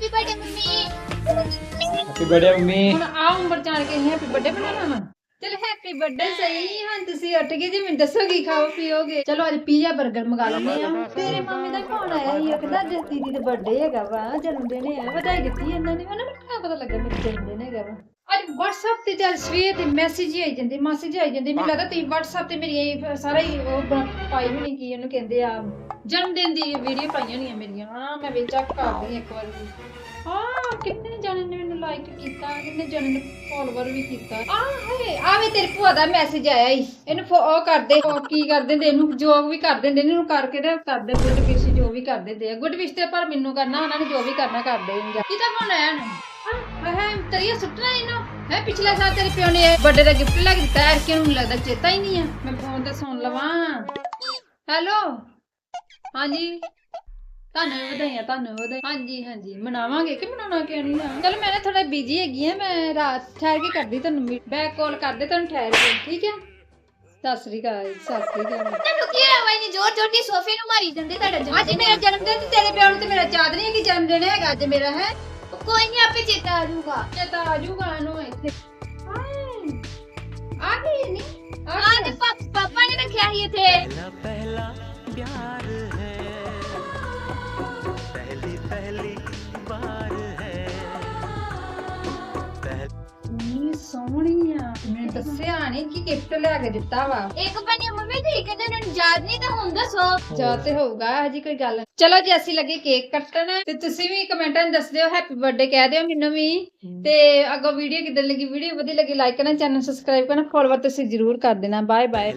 Happy birthday mummy. Happy birthday mummy. ਹੁਣ ਆ ਉਮਰ ਜਾਣ ਕੇ ਹੈਪੀ ਬਰਥਡੇ ਬਣਾਉਣਾ ਵਾ। ਚਲ ਹੈਪੀ ਬਰਥਡੇ ਸਹੀ ਹਾਂ ਤੁਸੀਂ ਉੱਠ ਗਏ ਜੀ ਮੈਨੂੰ ਦੱਸੋ ਕੀ ਖਾਓ ਪੀਓਗੇ। ਚਲੋ ਅੱਜ ਪੀਜ਼ਾ 버ਗਰ ਮੰਗਾ ਲੈਂਦੇ ਆ ਤੇਰੇ ਮੰਮੀ ਦਾ ਫੋਨ ਆਇਆ ਸੀ ਉਹ ਕਹਿੰਦਾ ਦੀਦੀ ਦਾ ਬਰਥਡੇ ਹੈਗਾ ਵਾ ਜਨਮ ਦਿਨ ਹੈ ਵਧਾਈ ਦਿੱਤੀ ਇਹਨਾਂ ਨੇ। ਉਹਨਾਂ ਨੂੰ ਪਤਾ ਲੱਗਾ ਮੇਰਾ ਜਨਮ ਦਿਨ ਹੈਗਾ ਵਾ। ਅੱਜ WhatsApp ਤੇ ਜਦ ਸਵੇਰ ਦੇ ਮੈਸੇਜ ਹੀ ਆਈ ਜਾਂਦੇ ਮੈਸੇਜ ਆਈ ਜਾਂਦੇ। ਮੈਨੂੰ ਲੱਗਦਾ ਤੁਸੀਂ WhatsApp ਤੇ ਮੇਰੀ ਇਹ ਸਾਰਾ ਹੀ ਉਹ ਬ- ਪਾਈ ਹੋਣੀ ਕੀ ਉਹਨੂੰ ਕਹਿੰਦੇ ਆ ਜਨਮ ਦਿਨ ਦੀ ਵੀਡੀਓ ਪਾਈਆਂ ਹੋਣੀਆਂ ਮੇਰੀਆਂ। ਹਾਂ ਮੈਂ ਵੀ ਚੈੱਕ ਕਰਦੀ ਹਾਂ ਇੱਕ ਵਾਰੀ ਹਾਂ ਕਿੰਨੇ ਜਣੇ ਨੇ ਮੈਨੂੰ ਲਾਈਕ ਕੀਤਾ ਕਿੰਨੇ ਜਣੇ ਨੇ ਫੋਲੋਵਰ ਵੀ ਕੀਤਾ। ਆ ਹੈ ਆਵੇ ਤੇਰੇ ਭੂਆ ਦਾ ਮੈਸੇਜ ਆਇਆ ਈ ਇਹਨੂੰ ਫੋ- ਉਹ ਕਰਦੇ ਉਹ ਕੀ ਕਰ ਦਿੰਦੇ ਇਹਨੂੰ ਜੋਗ ਵੀ ਕਰ ਦਿੰਦੇ ਨੇ ਇਹਨੂੰ ਕਰਕੇ ਤੇ ਕਰਦੇ ਗੁੱਡ ਵਿਸ਼ ਜੋ ਵੀ ਕਰ ਦਿੰਦੇ ਆ। ਗੁੱਡ ਵਿਸ਼ ਤੇ ਪਰ ਮੈਨੂੰ ਕਰਨਾ ਉਹਨਾਂ ਨੇ ਜੋ ਵੀ ਕਰਨਾ ਕਰਦੇ ਨੇ ਕਿਤਾ ਫੋਨ ਆਇਆ ਨਾ ਹੈ ਤਰੀਆ ਸੁੱਟਣਾ ਇਹਨੂੰ ਹੈ ਪਿਛਲੇ ਸਾਲ ਤੇਰੇ ਪਿਓ ਨੇ ਬਰਥਡੇ ਦਾ ਗਿਫਟ ਲੱਗ ਦਿੱਤਾ ਐਰ ਕਿ ਉਹਨੂੰ ਲੱਗਦਾ ਚੇਤਾ ਹੀ ਨਹੀਂ ਆ। ਮੈਂ ਫੋਨ ਤੇ ਸੁਣ ਲਵਾਂ। ਹੈਲੋ ਹਾਂਜੀ? ਤੁਹਾਨੂੰ ਵੀ ਵਧਾਈਆਂ ਤੁਹਾਨੂੰ ਵੀ ਵਧਾਈਆਂ। ਹਾਂਜੀ ਹਾਂਜੀ। ਮਨਾਵਾਂਗੇ ਕਿ ਮਨਾਉਣਾ ਕਿਉਂ ਨਹੀਂ ਆ ਚਲ ਮੈਂ ਨਾ ਥੋੜਾ ਬਿਜ਼ੀ ਹੈਗੀ ਆ ਮੈਂ ਰਾਤ ਠਹਿਰ ਕੇ ਕਰਦੀ ਤੁਹਾਨੂੰ ਬੈਕ ਕਾਲ ਕਰਦੇ ਤੁਹਾਨੂੰ ਠਹਿਰ ਕੇ ਠੀਕ ਹੈ ਸਤਿ ਸ੍ਰੀ ਅਕਾਲ ਸਤਿ ਸ੍ਰੀ ਅਕਾਲ। ਤੁਹਾਨੂੰ ਕੀ ਹੋਇਆ ਇੰਨੀ ਜ਼ੋਰ ਜ਼ੋਰ ਦੀ ਸੋਫੇ ਨੂੰ ਮਾਰੀ ਜਾਂਦੇ ਤੁਹਾਡਾ ਜਨਮ ਅੱਜ ਮੇਰਾ ਜਨਮ ਦਿਨ ਤੇ ਤੇਰੇ ਪਿਓ ਨੂੰ ਤੇ ਮੇਰਾ ਯਾਦ ਨਹੀਂ ਹੈ ਕਿ ਜਨਮ ਦਿਨ ਹੈਗਾ ਅੱਜ ਮੇਰਾ ਹੈ? ਕੋਈ ਨਹੀਂ ਆਪੇ ਚੇਤਾ ਆ ਜਾਊਗਾ। ਚੇਤਾ ਆ ਜਾਊਗਾ ਇਹਨੂੰ ਇੱਥੇ। ਆ ਗਈ ਨਹੀਂ ਆ ਤੇ ਪਾਪਾ ਨੇ ਰੱਖਿਆ ਸੀ ਇੱਥੇ। ਪਹਿਲਾ ਪਹਿਲਾ ਸੋਹਣੀ ਆ। ਦੱਸਿਆ ਨਹੀਂ ਕਿ ਗਿਫਟ ਲਿਆ ਕੇ ਦਿੱਤਾ ਵਾ। ਇੱਕ ਬਣੀ ਮੰਮੀ ਠੀਕ ਹੈ ਤੇ ਨੂੰ ਯਾਦ ਨਹੀਂ ਤਾਂ ਹੁਣ ਦੱਸੋ। ਜਾ ਤੇ ਹੋਊਗਾ ਹਜੀ ਕੋਈ ਗੱਲ। ਚਲੋ ਜੇ ਅਸੀਂ ਲੱਗੇ ਕੇਕ ਕੱਟਣ। ਤੇ ਤੁਸੀਂ ਵੀ ਕਮੈਂਟਾਂ 'ਚ ਦੱਸ ਦਿਓ ਹੈਪੀ ਬਰਥਡੇ ਕਹਿ ਦਿਓ ਮੈਨੂੰ ਵੀ। ਤੇ ਅੱਗੋਂ ਵੀਡੀਓ ਕਿਦਾਂ ਲੱਗੀ ਵੀਡੀਓ ਵਧੀਆ ਲੱਗੀ ਲਾਈਕ ਕਰਨਾ ਚੈਨਲ ਸਬਸਕ੍ਰਾਈਬ ਕਰਨਾ ਫੋਲੋਅਰ ਤੁਸੀਂ ਜ਼ਰੂਰ ਕਰ ਦੇਣਾ। Bye bye